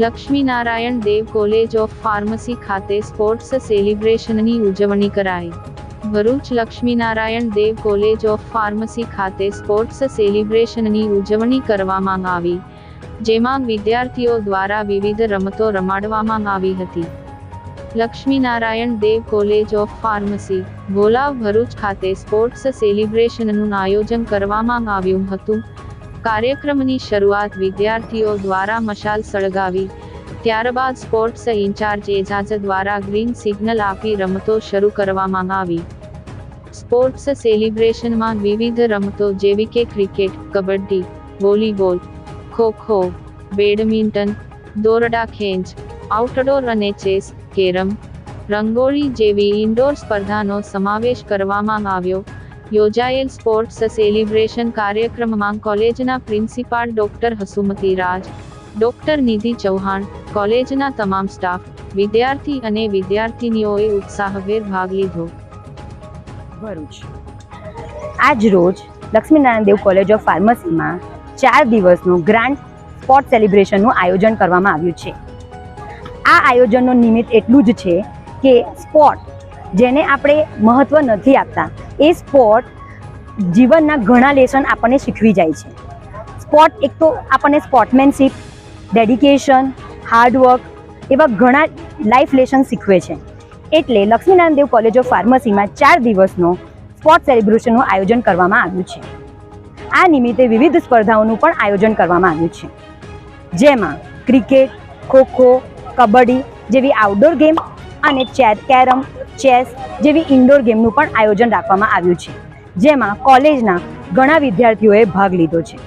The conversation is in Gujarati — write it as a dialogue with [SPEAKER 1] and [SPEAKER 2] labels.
[SPEAKER 1] Lakshminarayan Dev college of pharmacy ખાતે સ્પોર્ટ્સ સેલિબ્રેશનની ઉજવણી કરાઈ. Bharuch Lakshminarayan Dev college of pharmacy ખાતે સ્પોર્ટ્સ સેલિબ્રેશનની ઉજવણી કરવામાં આવી, જેમાં વિદ્યાર્થીઓ દ્વારા વિવિધ રમતો રમાડવામાં આવી હતી. Lakshminarayan Dev college of pharmacy, Bholav Bharuch ખાતે સ્પોર્ટ્સ સેલિબ્રેશનનું આયોજન કરવામાં આવ્યું હતું કાર્યક્રમની શરૂઆત વિદ્યાર્થીઓ દ્વારા મશાલ સળગાવી, ત્યારબાદ સ્પોર્ટ્સ ઇન્ચાર્જ એજાજ દ્વારા ગ્રીન સિગ્નલ આપી રમતો શરૂ કરવામાં આવી. સ્પોર્ટ્સ સેલિબ્રેશનમાં વિવિધ રમતો જેવી કે cricket, kabaddi, volleyball, kho kho, badminton, દોરડા ખેંચ, આઉટડોર અને ચેસ, કેરમ, રંગોળી જેવી ઇન્ડોર સ્પર્ધાનો સમાવેશ કરવામાં આવ્યો. યોજાયેલ સ્પોર્ટ્સ સેલિબ્રેશન કાર્યક્રમમાં કોલેજના principal doctor Hasumati Raj, doctor Nidhi Chauhan, કોલેજના તમામ સ્ટાફ, વિદ્યાર્થી અને વિદ્યાર્થીનીઓએ ઉત્સાહભેર ભાગ લીધો.
[SPEAKER 2] ભરૂચ. આજ રોજ લક્ષ્મીનારાયણ દેવ કોલેજ ઓફ ફાર્મસીમાં ચાર દિવસનું ગ્રાન્ડ સ્પોર્ટ સેલિબ્રેશનનું આયોજન કરવામાં આવ્યું છે. આ આયોજનનું નિમિત્ત એટલું જ છે કે સ્પોર્ટ, જેને આપણે મહત્ત્વ નથી આપતા એ સ્પોર્ટ જીવનના ઘણા લેસન આપણને શીખવી જાય છે. સ્પોર્ટ એક તો આપણને સ્પોર્ટમેનશીપ, ડેડિકેશન હાર્ડવર્ક એવા ઘણા લાઈફ લેસન શીખવે છે. એટલે લક્ષ્મીનારાયણ દેવ કોલેજ ઓફ ફાર્મસીમાં ચાર દિવસનો સ્પોર્ટ સેલિબ્રેશનનું આયોજન કરવામાં આવ્યું છે. આ નિમિત્તે વિવિધ સ્પર્ધાઓનું પણ આયોજન કરવામાં આવ્યું છે. જેમાં ક્રિકેટ, ખોખો, કબડ્ડી જેવી આઉટડોર ગેમ અને ચેર કેરમ ચેસ જેવી ઇન્ડોર ગેમનું પણ આયોજન રાખવામાં આવ્યું છે, જેમાં કોલેજના ઘણા વિદ્યાર્થીઓએ ભાગ લીધો છે.